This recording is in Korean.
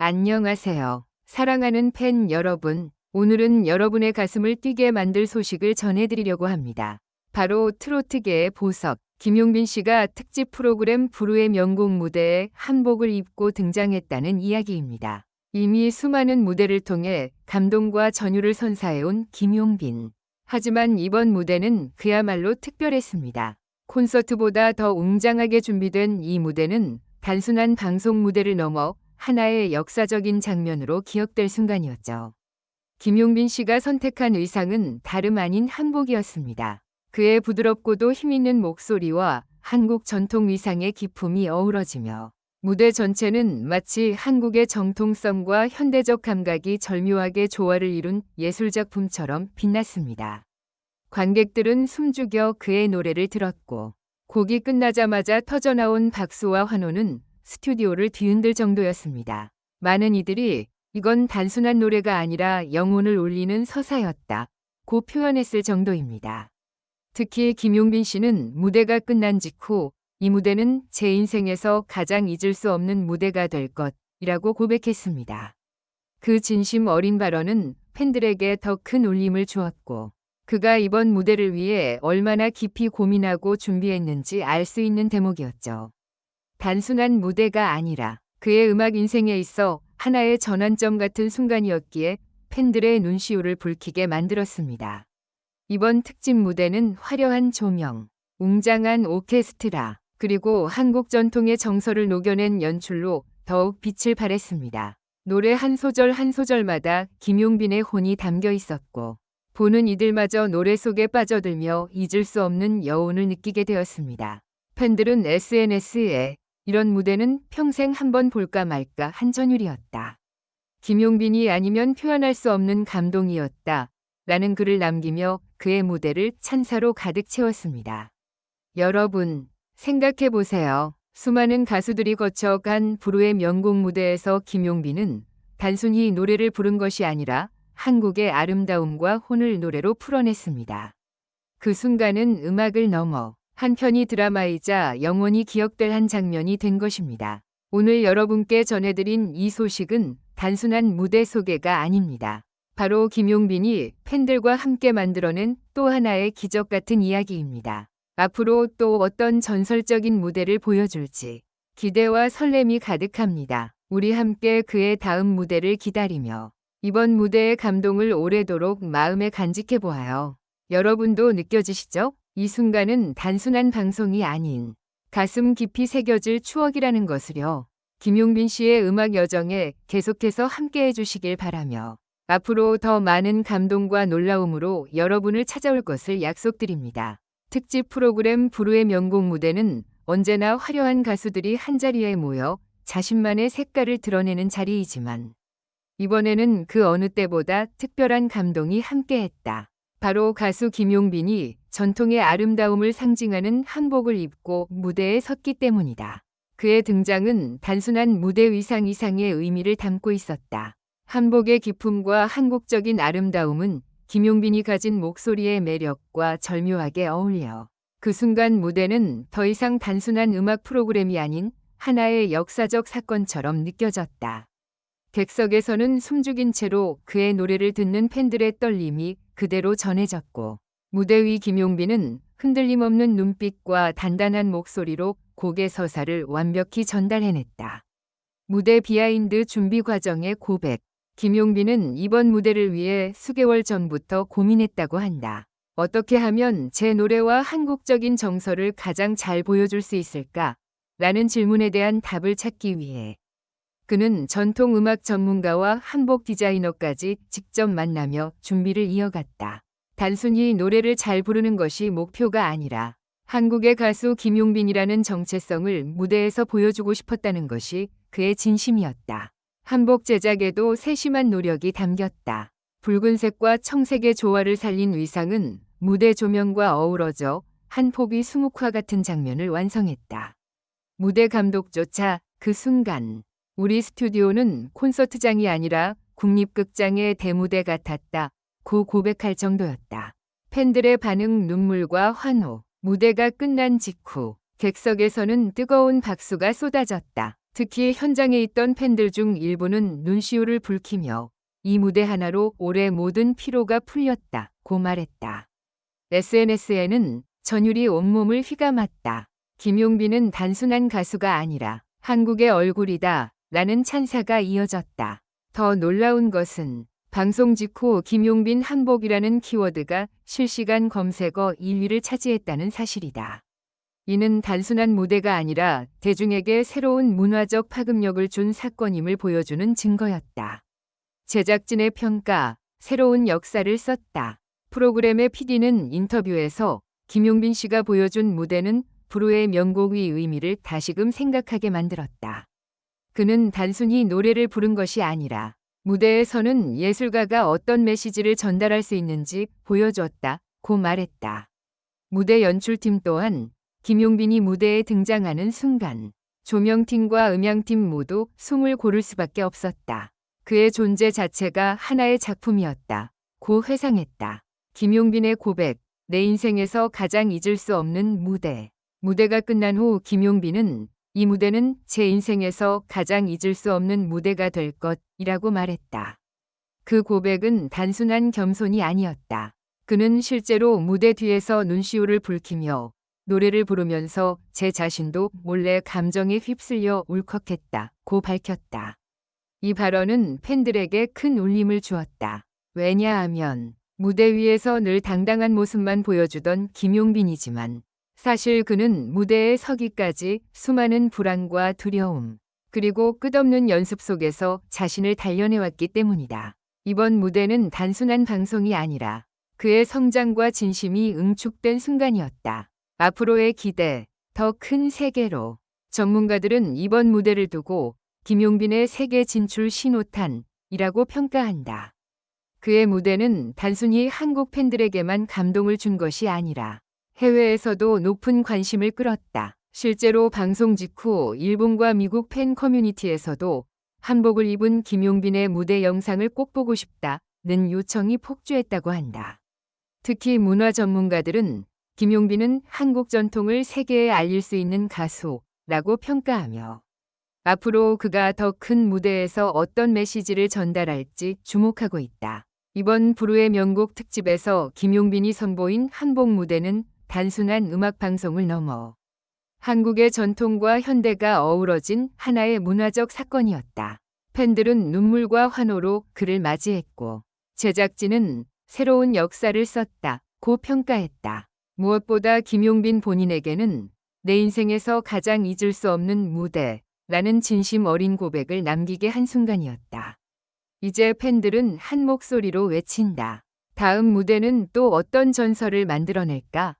안녕하세요. 사랑하는 팬 여러분. 오늘은 여러분의 가슴을 뛰게 만들 소식을 전해드리려고 합니다. 바로 트로트계의 보석, 김용빈 씨가 특집 프로그램 부르의 명곡 무대에 한복을 입고 등장했다는 이야기입니다. 이미 수많은 무대를 통해 감동과 전율을 선사해온 김용빈. 하지만 이번 무대는 그야말로 특별했습니다. 콘서트보다 더 웅장하게 준비된 이 무대는 단순한 방송 무대를 넘어 하나의 역사적인 장면으로 기억될 순간이었죠. 김용빈 씨가 선택한 의상은 다름 아닌 한복이었습니다. 그의 부드럽고도 힘있는 목소리와 한국 전통 의상의 기품이 어우러지며 무대 전체는 마치 한국의 정통성과 현대적 감각이 절묘하게 조화를 이룬 예술작품처럼 빛났습니다. 관객들은 숨죽여 그의 노래를 들었고 곡이 끝나자마자 터져나온 박수와 환호는 스튜디오를 뒤흔들 정도였습니다. 많은 이들이 이건 단순한 노래가 아니라 영혼을 울리는 서사였다. 고 표현했을 정도입니다. 특히 김용빈 씨는 무대가 끝난 직후 이 무대는 제 인생에서 가장 잊을 수 없는 무대가 될 것이라고 고백했습니다. 그 진심 어린 발언은 팬들에게 더 큰 울림을 주었고 그가 이번 무대를 위해 얼마나 깊이 고민하고 준비했는지 알 수 있는 대목이었죠. 단순한 무대가 아니라 그의 음악 인생에 있어 하나의 전환점 같은 순간이었기에 팬들의 눈시울을 붉히게 만들었습니다. 이번 특집 무대는 화려한 조명, 웅장한 오케스트라, 그리고 한국 전통의 정서를 녹여낸 연출로 더욱 빛을 발했습니다. 노래 한 소절 한 소절마다 김용빈의 혼이 담겨 있었고, 보는 이들마저 노래 속에 빠져들며 잊을 수 없는 여운을 느끼게 되었습니다. 팬들은 SNS에 이런 무대는 평생 한번 볼까 말까 한전율이었다. 김용빈이 아니면 표현할 수 없는 감동이었다. 라는 글을 남기며 그의 무대를 찬사로 가득 채웠습니다. 여러분, 생각해 보세요. 수많은 가수들이 거쳐간 부르의 명곡 무대에서 김용빈은 단순히 노래를 부른 것이 아니라 한국의 아름다움과 혼을 노래로 풀어냈습니다. 그 순간은 음악을 넘어 한편이 드라마이자 영원히 기억될 한 장면이 된 것입니다. 오늘 여러분께 전해드린 이 소식은 단순한 무대 소개가 아닙니다. 바로 김용빈이 팬들과 함께 만들어낸 또 하나의 기적 같은 이야기입니다. 앞으로 또 어떤 전설적인 무대를 보여줄지 기대와 설렘이 가득합니다. 우리 함께 그의 다음 무대를 기다리며 이번 무대의 감동을 오래도록 마음에 간직해 보아요. 여러분도 느껴지시죠? 이 순간은 단순한 방송이 아닌 가슴 깊이 새겨질 추억이라는 것을요. 김용빈 씨의 음악 여정에 계속해서 함께 해 주시길 바라며 앞으로 더 많은 감동과 놀라움으로 여러분을 찾아올 것을 약속드립니다. 특집 프로그램 부르의 명곡 무대는 언제나 화려한 가수들이 한자리에 모여 자신만의 색깔을 드러내는 자리이지만 이번에는 그 어느 때보다 특별한 감동이 함께했다. 바로 가수 김용빈이 전통의 아름다움을 상징하는 한복을 입고 무대에 섰기 때문이다. 그의 등장은 단순한 무대 의상 이상의 의미를 담고 있었다. 한복의 기품과 한국적인 아름다움은 김용빈이 가진 목소리의 매력과 절묘하게 어울려 그 순간 무대는 더 이상 단순한 음악 프로그램이 아닌 하나의 역사적 사건처럼 느껴졌다. 객석에서는 숨죽인 채로 그의 노래를 듣는 팬들의 떨림이 그대로 전해졌고 무대 위 김용빈은 흔들림 없는 눈빛과 단단한 목소리로 곡의 서사를 완벽히 전달해냈다. 무대 비하인드 준비 과정의 고백. 김용빈은 이번 무대를 위해 수개월 전부터 고민했다고 한다. 어떻게 하면 제 노래와 한국적인 정서를 가장 잘 보여줄 수 있을까? 라는 질문에 대한 답을 찾기 위해 그는 전통 음악 전문가와 한복 디자이너까지 직접 만나며 준비를 이어갔다. 단순히 노래를 잘 부르는 것이 목표가 아니라 한국의 가수 김용빈이라는 정체성을 무대에서 보여주고 싶었다는 것이 그의 진심이었다. 한복 제작에도 세심한 노력이 담겼다. 붉은색과 청색의 조화를 살린 의상은 무대 조명과 어우러져 한 폭이 수묵화 같은 장면을 완성했다. 무대 감독조차 그 순간 우리 스튜디오는 콘서트장이 아니라 국립극장의 대무대 같았다. 고 고백할 정도였다. 팬들의 반응 눈물과 환호, 무대가 끝난 직후 객석에서는 뜨거운 박수가 쏟아졌다. 특히 현장에 있던 팬들 중 일부는 눈시울을 붉히며 이 무대 하나로 올해 모든 피로가 풀렸다 고 말했다. SNS에는 전율이 온몸을 휘감았다. 김용빈은 단순한 가수가 아니라 한국의 얼굴이다 라는 찬사가 이어졌다. 더 놀라운 것은 방송 직후 김용빈 한복이라는 키워드가 실시간 검색어 1위를 차지했다는 사실이다. 이는 단순한 무대가 아니라 대중에게 새로운 문화적 파급력을 준 사건임을 보여주는 증거였다. 제작진의 평가, 새로운 역사를 썼다. 프로그램의 PD는 인터뷰에서 김용빈 씨가 보여준 무대는 불후의 명곡의 의미를 다시금 생각하게 만들었다. 그는 단순히 노래를 부른 것이 아니라 무대에서는 예술가가 어떤 메시지를 전달할 수 있는지 보여주었다 고 말했다. 무대 연출팀 또한 김용빈이 무대에 등장하는 순간 조명팀과 음향팀 모두 숨을 고를 수밖에 없었다. 그의 존재 자체가 하나의 작품이었다. 고 회상했다. 김용빈의 고백, 내 인생에서 가장 잊을 수 없는 무대. 무대가 끝난 후 김용빈은 이 무대는 제 인생에서 가장 잊을 수 없는 무대가 될 것이라고 말했다. 그 고백은 단순한 겸손이 아니었다. 그는 실제로 무대 뒤에서 눈시울을 붉히며 노래를 부르면서 제 자신도 몰래 감정에 휩쓸려 울컥했다 고 밝혔다. 이 발언은 팬들에게 큰 울림을 주었다. 왜냐하면 무대 위에서 늘 당당한 모습만 보여주던 김용빈이지만 사실 그는 무대에 서기까지 수많은 불안과 두려움, 그리고 끝없는 연습 속에서 자신을 단련해왔기 때문이다. 이번 무대는 단순한 방송이 아니라 그의 성장과 진심이 응축된 순간이었다. 앞으로의 기대, 더 큰 세계로. 전문가들은 이번 무대를 두고 김용빈의 세계 진출 신호탄이라고 평가한다. 그의 무대는 단순히 한국 팬들에게만 감동을 준 것이 아니라 해외에서도 높은 관심을 끌었다. 실제로 방송 직후 일본과 미국 팬 커뮤니티에서도 한복을 입은 김용빈의 무대 영상을 꼭 보고 싶다는 요청이 폭주했다고 한다. 특히 문화 전문가들은 김용빈은 한국 전통을 세계에 알릴 수 있는 가수라고 평가하며 앞으로 그가 더 큰 무대에서 어떤 메시지를 전달할지 주목하고 있다. 이번 불후의 명곡 특집에서 김용빈이 선보인 한복 무대는 단순한 음악 방송을 넘어 한국의 전통과 현대가 어우러진 하나의 문화적 사건이었다. 팬들은 눈물과 환호로 그를 맞이했고 제작진은 새로운 역사를 썼다 고 평가했다. 무엇보다 김용빈 본인에게는 내 인생에서 가장 잊을 수 없는 무대라는 진심 어린 고백을 남기게 한 순간이었다. 이제 팬들은 한 목소리로 외친다. 다음 무대는 또 어떤 전설을 만들어낼까?